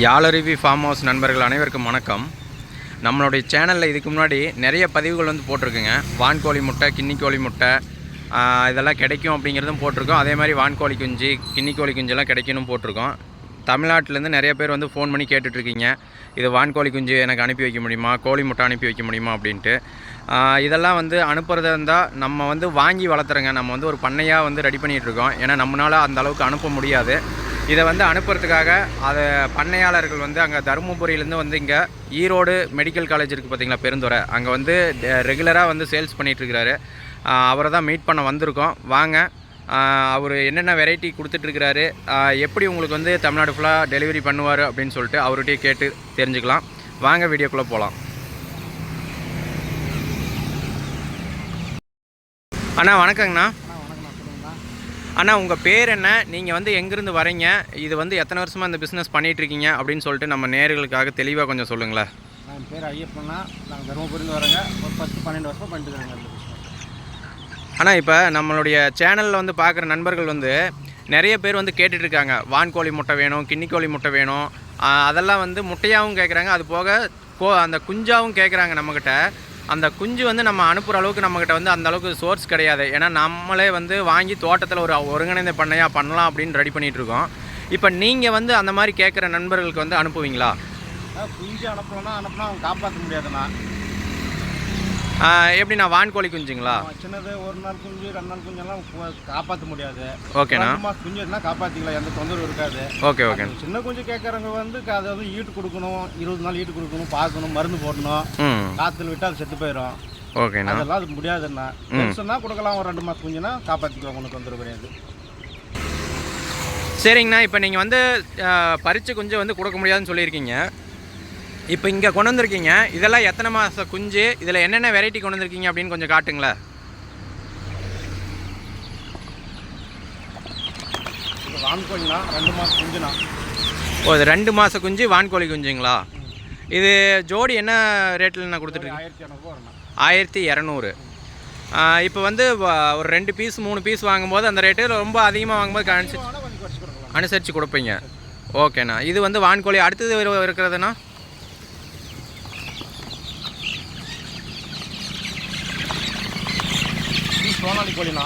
யாழருவி farm house நண்பர்கள் அனைவருக்கும் வணக்கம். நம்மளுடைய சேனலில் இதுக்கு முன்னாடி நிறைய பதிவுகள் வந்து போட்டிருக்குங்க. வான்கோழி முட்டை கிண்ணிக்கோழி முட்டை இதெல்லாம் கிடைக்கும் அப்படிங்கிறதும் போட்டிருக்கோம். அதே மாதிரி வான்கோழி குஞ்சு கின்னிக்கோழி குஞ்செல்லாம் கிடைக்கணும் போட்டிருக்கோம். தமிழ்நாட்டிலேருந்து நிறைய பேர் வந்து ஃபோன் பண்ணி கேட்டுட்ருக்கீங்க. இது வான்கோழி குஞ்சு எனக்கு அனுப்பி வைக்க முடியுமா? கோழி முட்டை அனுப்பி வைக்க முடியுமா? அப்படின்ட்டு. இதெல்லாம் வந்து அனுப்புகிறதா இருந்தால் நம்ம வந்து வாங்கி வளர்த்துறோங்க. நம்ம வந்து ஒரு பண்ணையாக வந்து ரெடி பண்ணிகிட்ருக்கோம் ஏன்னா நம்மளால் அந்த அளவுக்கு அனுப்ப முடியாது. இதை வந்து அனுப்புறதுக்காக அதை பண்ணையாளர்கள் வந்து அங்கே தருமபுரியிலேருந்து வந்து இங்கே ஈரோடு மெடிக்கல் காலேஜ் இருக்குது பார்த்தீங்களா பெருந்துறை. அங்கே வந்து ரெகுலராக வந்து சேல்ஸ் பண்ணிகிட்ருக்கிறாரு அவரை தான் மீட் பண்ண வந்திருக்கோம். வாங்க. அவர் என்னென்ன வெரைட்டி கொடுத்துட்ருக்கிறாரு எப்படி உங்களுக்கு வந்து தமிழ்நாடு ஃபுல்லாக டெலிவரி பண்ணுவார் அப்படின்னு சொல்லிட்டு அவர்கிட்டயே கேட்டு தெரிஞ்சுக்கலாம். வாங்க வீடியோக்குள்ளே போகலாம் அண்ணா வணக்கங்கண்ணா. அண்ணா உங்கள் பேர் என்ன? நீங்கள் வந்து எங்கேருந்து வரீங்க? இது வந்து எத்தனை வருஷமாக இந்த பிஸ்னஸ் பண்ணிட்டு இருக்கீங்க அப்படின்னு சொல்லிட்டு நம்ம நேர்களுக்காக தெளிவாக கொஞ்சம் சொல்லுங்களேன். நான் என் பேர் ஐயப்பண்ணா. நாங்கள் தருமபுரிந்து வரேங்க. ஒரு பத்து பன்னெண்டு வருஷம் பண்ணிட்டு பிஸ்னஸ் ஆனால் இப்போ நம்மளுடைய சேனலில் வந்து பார்க்குற நண்பர்கள் வந்து நிறைய பேர் வந்து கேட்டுட்டு இருக்காங்க வான்கோழி முட்டை வேணும் கின்னிக்கோழி முட்டை வேணும். அதெல்லாம் வந்து முட்டையாகவும் கேட்குறாங்க அது போக கோ அந்த குஞ்சாவும் கேட்குறாங்க நம்மக்கிட்ட அந்த குஞ்சு வந்து நம்ம அனுப்புகிற அளவுக்கு நம்மக்கிட்ட வந்து அந்த அளவுக்கு சோர்ஸ் கிடையாது. ஏன்னா நம்மளே வந்து வாங்கி தோட்டத்தில் ஒரு ஒருங்கிணைந்த பண்ணையாக பண்ணலாம் அப்படின்னு ரெடி பண்ணிகிட்டு இருக்கோம் இப்போ நீங்கள் வந்து அந்த மாதிரி கேட்குற நண்பர்களுக்கு வந்து அனுப்புவீங்களா? குஞ்சு அனுப்பணும்னா அனுப்புனா அவங்க காப்பாற்ற முடியாதுண்ணா. எப்படி நான் வான்கோழி குஞ்சுங்களா? சின்னது ஒரு நாள் குஞ்சு ரெண்டு நாள் குஞ்செல்லாம் காப்பாற்ற முடியாது. ஓகேண்ணா. மாதம் குஞ்சு இருந்தால் காப்பாற்றிக்கலாம் எந்த தொந்தரவும் இருக்காது. ஓகே ஓகே சின்ன குஞ்சு கேட்குறவங்க வந்து அதை வந்து ஈட்டு கொடுக்கணும் இருபது நாள் ஈட்டு கொடுக்கணும் பார்க்கணும் மருந்து போடணும். காற்றுல விட்டு அது செத்து போயிடும் ஓகேண்ணா. அதெல்லாம் அது முடியாதுண்ணா. பெருசுன்னா கொடுக்கலாம் ஒரு ரெண்டு மாதம் குஞ்சுனா காப்பாற்றிக்கலாம் ஒன்றும் தொந்தரவு கிடையாது. சரிங்கண்ணா இப்போ நீங்கள் வந்து பறிச்ச குஞ்சு வந்து கொடுக்க முடியாதுன்னு சொல்லியிருக்கீங்க. இப்போ இங்கே கொண்டு வந்திருக்கீங்க இதெல்லாம் எத்தனை மாத குஞ்சு இதில் என்னென்ன வெரைட்டி கொண்டு வந்திருக்கீங்க அப்படின்னு கொஞ்சம் காட்டுங்களேன். இது வான்கோழிண்ணா ரெண்டு மாதம் குஞ்சுண்ணா ஓ இது ரெண்டு மாத குஞ்சு வான்கோழி குஞ்சுங்களா? இது ஜோடி என்ன ரேட்டில் நான் கொடுத்துட்ருக்கேன் ஆயிரத்தி இரநூறு. இப்போ வந்து ஒரு ரெண்டு பீஸ் மூணு பீஸ் வாங்கும்போது அந்த ரேட்டு ரொம்ப அதிகமாக வாங்கும்போது அனுசரிச்சு அனுசரித்து கொடுப்பீங்க. ஓகேண்ணா. இது வந்து வான்கோழி அடுத்தது இரு- இருக்கிறதுனா? சோனாலி கோழிண்ணா.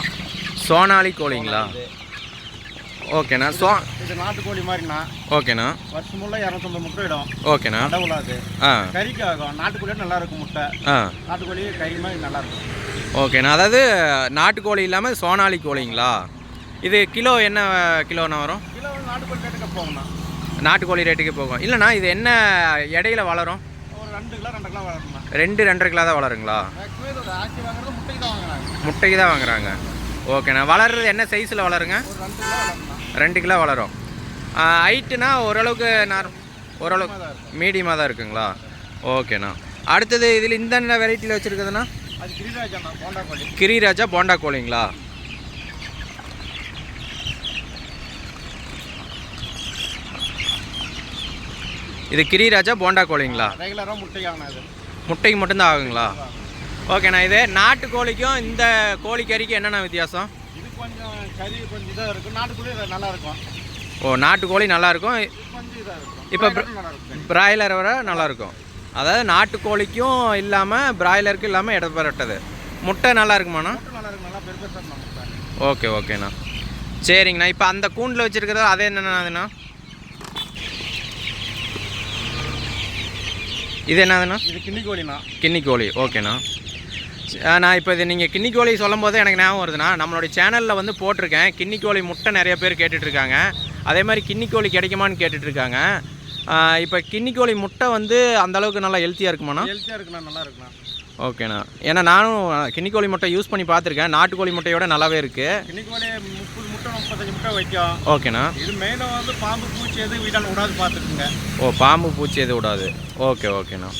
சோனாலி கோழிங்களா? ஓகேண்ணா. சோ இது நாட்டுக்கோழி மாதிரிண்ணா. ஓகேண்ணா. வருஷம் ஃபுல்லாக இரநூத்தொம்பது முட்டை இடும். ஓகேண்ணா. அது ஆ. கறிக்கு ஆகும். நாட்டுக்கோழியோட நல்லா இருக்கும் முட்டை. ஆ. நாட்டுக்கோழி கறி மாதிரி நல்லா இருக்கும் ஓகேண்ணா. அதாவது நாட்டுக்கோழி இல்லாமல் சோனாலி கோழிங்களா? இது கிலோ என்ன கிலோண்ணா வரும்? கிலோ நாட்டுக்கோழி ரேட்டுக்கு போகும்ண்ணா. நாட்டுக்கோழி ரேட்டுக்கு போகும். இல்லைண்ணா இது என்ன இடையில வளரும்? ரெண்டு ரெண்டரை கிலோ தான் வளருங்களா? முட்டைக்கு தான் வாங்குறாங்க. முட்டைக்கு தான் வாங்குறாங்க. ஓகேண்ணா வளர்றது என்ன சைஸில் வளருங்க? ரெண்டு கிலோ வளரும். ஹைட்டுனா ஓரளவுக்கு நார் ஓரளவுக்கு மீடியமாக தான் இருக்குங்களா? ஓகேண்ணா அடுத்தது இதில் இந்த வெரைட்டியில் வச்சுருக்குதுண்ணா அது கிரிராஜண்ணா போண்டா கோழி. கிரிராஜா போண்டா கோழிங்களா? இது கிரிராஜா போண்டா கோழிங்களா? ரெகுலராக முட்டைக்கான இது முட்டைக்கு மட்டும்தான் ஆகுங்களா? ஓகேண்ணா இது நாட்டு கோழிக்கும் இந்த கோழி கறிக்கும் என்னென்ன வித்தியாசம்? இது கொஞ்சம் கறி கொஞ்சம் இதாக இருக்கும். நாட்டுக்கோழி இது நல்லா இருக்கும். ஓ நாட்டு கோழி நல்லாயிருக்கும் இப்போ broiler நல்லா இருக்கும். பிராய்லரை விட நல்லாயிருக்கும் அதாவது நாட்டு கோழிக்கும் இல்லாமல் பிராய்லருக்கும் இல்லாமல் இடப்பரட்டது முட்டை நல்லா இருக்குமாண்ணா? ஓகே ஓகேண்ணா சரிங்கண்ணா. இப்போ அந்த கூண்டில் வச்சுருக்கிறது அது என்னண்ணா இது என்னதுண்ணா? இது கிண்ணி கோழிண்ணா கின்னி கோழி ஓகேண்ணா நான் இப்போ இது நீங்கள் கின்னி கோழி சொல்லும் போது எனக்கு ஞாபகம் வருதுண்ணா. நம்மளுடைய சேனலில் வந்து போட்டிருக்கேன். கின்னி கோழி முட்டை நிறைய பேர் கேட்டுட்டு இருக்காங்க அதே மாதிரி கின்னி கோழி கிடைக்குமான்னு ஆ, இப்போ கின்னி கோழி முட்டை வந்து அந்த அளவுக்கு நல்லா ஹெல்த்தியாக இருக்குமாண்ணா? ஹெல்த்தியாக இருக்குண்ணா நல்லா இருக்குண்ணா. ஓகேண்ணா. ஏன்னா நானும் கின்னி கோழி முட்டை யூஸ் பண்ணி பார்த்துருக்கேன். நாட்டுக்கோழி முட்டையோட நல்லாவே இருக்குது கிண்ணி கோழி முப்பது முட்டை முப்பத்தஞ்சு முட்டை வைக்கும். ஓகேண்ணா. இது மெயினாக வந்து பாம்பு பூச்சி எது வீட்டால் விடாது பார்த்துக்குங்க. ஓ பாம்பு பூச்சி எதுவும் விடாது. ஓகே ஓகேண்ணா.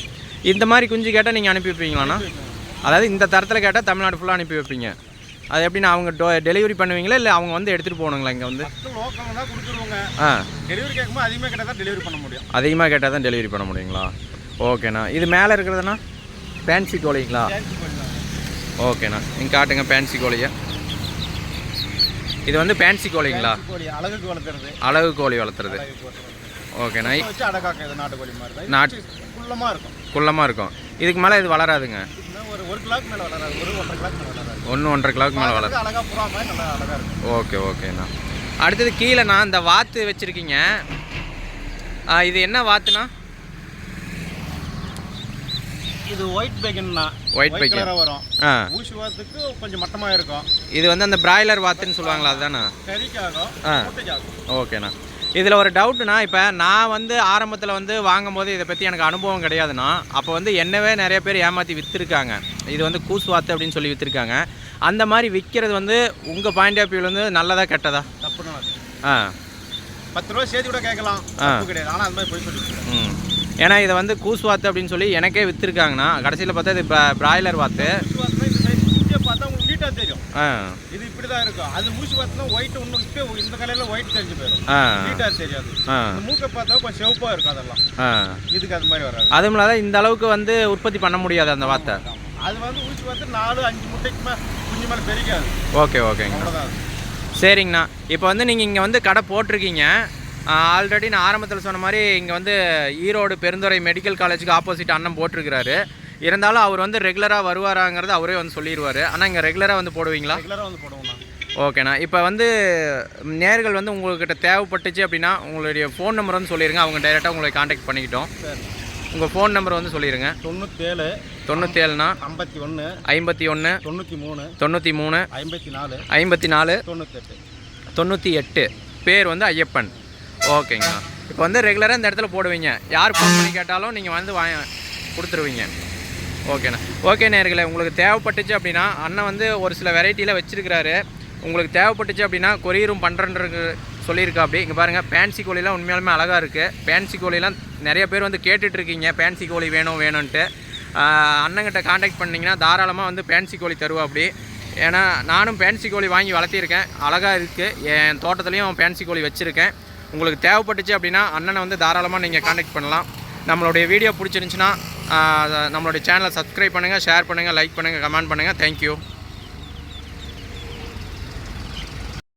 இந்த மாதிரி குஞ்சு கேட்டால் நீங்கள் அனுப்பி வைப்பீங்களாண்ணா? அதாவது இந்த தரத்தில் கேட்டால் தமிழ்நாடு ஃபுல்லாக அனுப்பி வைப்பீங்க. அது எப்படின்னா அவங்க டோ டெலிவரி பண்ணுவீங்களா இல்லை அவங்க வந்து எடுத்துகிட்டு போகணுங்களா இங்கே வந்து? ஆ. டெலிவரி கேட்கும்போது அதிகமாக கேட்டால் தான் டெலிவரி பண்ண முடியும். அதிகமாக கேட்டால் தான் டெலிவரி பண்ண முடியுங்களா? ஓகேண்ணா. இது மேலே இருக்கிறதுண்ணா? ஃபேன்சி கோழிங்களா? ஓகேண்ணா நீங்கள் காட்டுங்க ஃபேன்சி கோழியை. இது வந்து ஃபேன்சி கோழிங்களா? அழகுக்கு வளர்த்துறது அழகு கோழி வளர்த்துறது ஓகேண்ணா வச்சு அடக்காக்க இது நாட்டுக்கோழி மாதிரி தான். நாட்டு- குள்ளமாக இருக்கும். குள்ளமாக இருக்கும். இதுக்கு மேலே இது வளராதுங்க. ஒரு ஒரு கிலோக்கு மேலே வளராது. ஒரு ஒன்றரை கிலோக்கு மேலே வளராது. ஒன்று ஒன்றரை கிலோவுக்கு மேலே வளரும் அழகாக புறா மாதிரி நல்லா அழகாக இருக்கும். ஓகே ஓகேண்ணா அடுத்தது கீழேண்ணா இந்த வாத்து வச்சுருக்கீங்க. இது என்ன வாத்துண்ணா? இது ஒயிட் White bacon. கலராக வரும். ஆ. ஊசி வாத்துக்கு கொஞ்சம் மட்டமாக இருக்கும். இது வந்து அந்த பிராய்லர் வாத்துன்னு சொல்லுவாங்களா அதுதானே? கறிக்காகும் ஓகேண்ணா. இதில் ஒரு டவுட்டுண்ணா இப்போ நான் வந்து ஆரம்பத்தில் வந்து வாங்கும்போது இதை பற்றி எனக்கு அனுபவம் கிடையாதுண்ணா. அப்போ வந்து என்னவே நிறைய பேர் ஏமாற்றி விற்றுருக்காங்க இது வந்து கூஸ் வாத்து அப்படின்னு சொல்லி விற்றுருக்காங்க அந்த மாதிரி விற்கிறது வந்து உங்கள் பாயிண்ட் ஆஃப் வியூவில் வந்து நல்லதா கெட்டதா? அது. ஆ. பத்து ரூபா சேர்த்து கூட கேட்கலாம். தப்பு கிடையாது. ஆனால் அது மாதிரி போய் சொல்லி ம். ஏன்னா இதை வந்து கூஸ் வாத்து அப்படின்னு சொல்லி எனக்கே விற்றுருக்காங்கண்ணா கடைசியில் பார்த்தா இது பிராய்லர் வாத்து. பார்த்தா இது இப்படி தான் இருக்கும். அது ஊசி வாத்துனா ஒயிட் இப்போ இந்த கலையில் ஒயிட் தெரிஞ்சு போயிடும். ஆ. நீட்டாக தெரியாது. மூக்கை பார்த்தா கொஞ்சம் செவப்பாக இருக்கும் அதெல்லாம். இதுக்கு அது மாதிரி வராது. அதுவும் இல்லாத இந்த அளவுக்கு வந்து உற்பத்தி பண்ண முடியாது அந்த வாத்தை. அது வந்து ஊசி வாத்து நாலு அஞ்சு முட்டைக்கு மேலே குஞ்சு மேலே பெருக்காது ஓகே ஓகேங்க. சரிங்கண்ணா. இப்போ வந்து நீங்கள் இங்கே வந்து கடை போட்டிருக்கீங்க. ஆல்ரெடி நான் ஆரம்பத்தில் சொன்ன மாதிரி இங்கே வந்து ஈரோடு பெருந்துறை மெடிக்கல் காலேஜுக்கு ஆப்போசிட் அண்ணன் போட்டிருக்கிறாரு. இருந்தாலும் அவர் வந்து ரெகுலராக வருவாராங்கிறது அவரே வந்து சொல்லிடுவார் ஆனால் இங்கே ரெகுலராக வந்து போடுவீங்களா? ரெகுலராக வந்து போடுவோம் ஓகேண்ணா இப்போ வந்து நேர்கள் வந்து உங்கள்கிட்ட தேவைப்பட்டுச்சு அப்படின்னா உங்களுடைய ஃபோன் நம்பர் வந்து சொல்லிடுங்க அவங்க டைரெக்டாக உங்களை காண்டாக்ட் பண்ணிக்கிட்டோம். சரி. உங்கள் ஃபோன் நம்பர் வந்து சொல்லிடுங்க தொண்ணூற்றேழு தொண்ணூற்றேழுண்ணா ஐம்பத்தி ஒன்று ஐம்பத்தி ஒன்று தொண்ணூற்றி மூணு தொண்ணூற்றி மூணு ஐம்பத்தி நாலு ஐம்பத்தி நாலு தொண்ணூத்தெட்டு. தொண்ணூற்றி எட்டு பேர் வந்து ஐயப்பன். ஓகேங்கண்ணா இப்போ வந்து ரெகுலராக இந்த இடத்துல போடுவீங்க. யார் ஃபோன் பண்ணி கேட்டாலும் நீங்கள் வந்து வாங்க கொடுத்துருவீங்க. ஓகேண்ணா. ஓகே நேர்களே உங்களுக்கு தேவைப்பட்டுச்சு அப்படின்னா அண்ணன் வந்து ஒரு சில வெரைட்டியில் வச்சுருக்கிறாரு. உங்களுக்கு தேவைப்பட்டுச்சு அப்படின்னா கொரியரும் பண்ணுறன்றது சொல்லியிருக்கா அப்படி. இங்கே பாருங்கள் பேன்சி கோழிலாம் உண்மையாலுமே அழகாக இருக்குது பேன்சி கோழிலாம் நிறைய பேர் வந்து கேட்டுட்ருக்கீங்க. பேன்சி கோழி வேணும் வேணும்ன்ட்டு. அண்ணங்கிட்ட காண்டாக்ட் பண்ணிங்கன்னா தாராளமாக வந்து பேன்சி கோழி தருவா அப்படி. ஏன்னா நானும் பேன்சி கோழி வாங்கி வளர்த்திருக்கேன். அழகாக இருக்குது என் தோட்டத்துலேயும் பேன்சி கோழி வச்சுருக்கேன். உங்களுக்கு தேவைப்பட்டுச்சு அப்படின்னா அண்ணனை வந்து தாராளமாக நீங்கள் காண்டாக்ட் பண்ணலாம். நம்மளுடைய வீடியோ பிடிச்சிருந்துச்சின்னா நம்மளுடைய சேனலை சப்ஸ்கிரைப் பண்ணுங்கள் ஷேர் பண்ணுங்கள் லைக் பண்ணுங்கள் கமெண்ட் பண்ணுங்கள் தேங்க்யூ